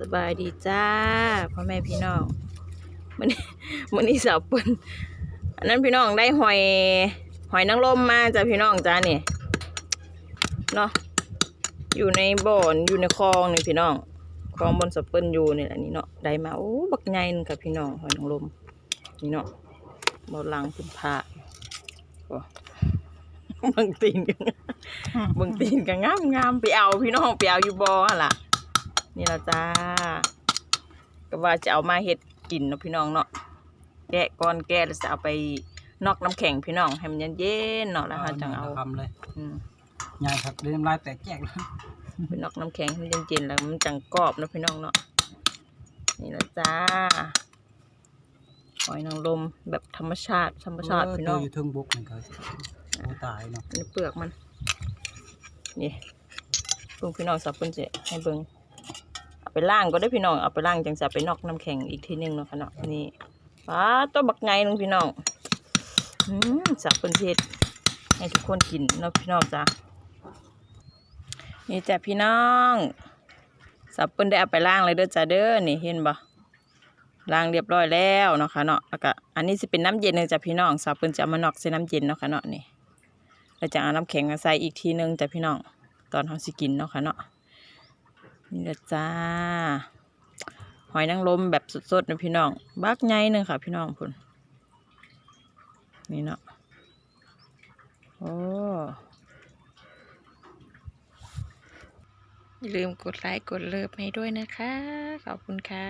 สบายดีจ้าพ่อแม่พี่น้องมันนี้มันนี้สาวเปิ้นอันนั้นพี่น้องได้หอย หอยนางรมมาจ้ะพี่น้องจ้านี่เนาะอยู่ในบ่อนอยู่ในคลองนี่พี่น้องคลองบนสาวเปิ้นอยู่นี่แหละนี่เนาะได้มาโอ้บักใหญ่นึงค่ะพี่น้องหอยนางรมนี่เนาะบ่หลังพุ่นพาโอ้เบิ่งตีนกันเบิ่งตีนก็งามงามไปเอาพี่น้องไปเอาอยู่บ่หั่นล่ะ นี่ละจ้า ก็ว่าจะเอามาเฮ็ดกินเนาะพี่น้องเนาะแกะก้อนแกะแล้วจะเอาไปนอกน้ำแข็งพี่น้องให้มันเย็นๆเนาะแล้วเราจังเอาทำเลยอืมง่ายครับเรียนลายแตกแยกเลยไปนอกน้ำแข็งให้มันเย็นๆแล้วมันจังกรอบเนาะพี่น้องเนาะนี่ละจ้าหอยนางรมแบบธรรมชาติธรรมชาติพี่น้องอยู่เทิงบกนี่ก็โอ้ตายเนาะอันนี้เปลือกมันนี่เบิ่งพี่น้องสับเพิ่นจะให้เบิ่งเอา ไปล่างก็ได้พี่น้องเอาไปล่างจังจะไปนอกน้ำแข็งอีกทีหนึงเนาะค่ะเนาะนี่ป้าตัวบักไงนึงพี่น้องอืมสับเพิ่นเทศให้ทุกคนกินเนาะพี่น้องจ้ะนี่จ้ะพี่น้องสับเพิ่นได้เอาไปล่างเลยเด้อจ้ะเด้อนี่เห็นบ่ล้างเรียบร้อยแล้วเนาะค่ะเนาะแล้วก็อันนี้สิเป็นน้ำเย็นเลยจ้ะพี่น้องสับเพิ่นจะเอามานอกใส่น้ำเย็นเนาะค่ะเนาะนี่เราจะเอาน้ำแข็งมาใส่อีกทีนึงจ้ะพี่น้องตอนเขาสิกินเนาะค่ะเนาะ นี่แหละจ้า หอยนางรมแบบสดๆนะพี่น้อง บักไงหนึ่งค่ะ พี่น้องพุ่นนี่เนาะ โอ้อย่าลืมกดไลค์กดเลิฟให้ด้วยนะคะ ขอบคุณค่ะ